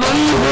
বন্ধু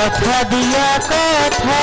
कथा दिया कथा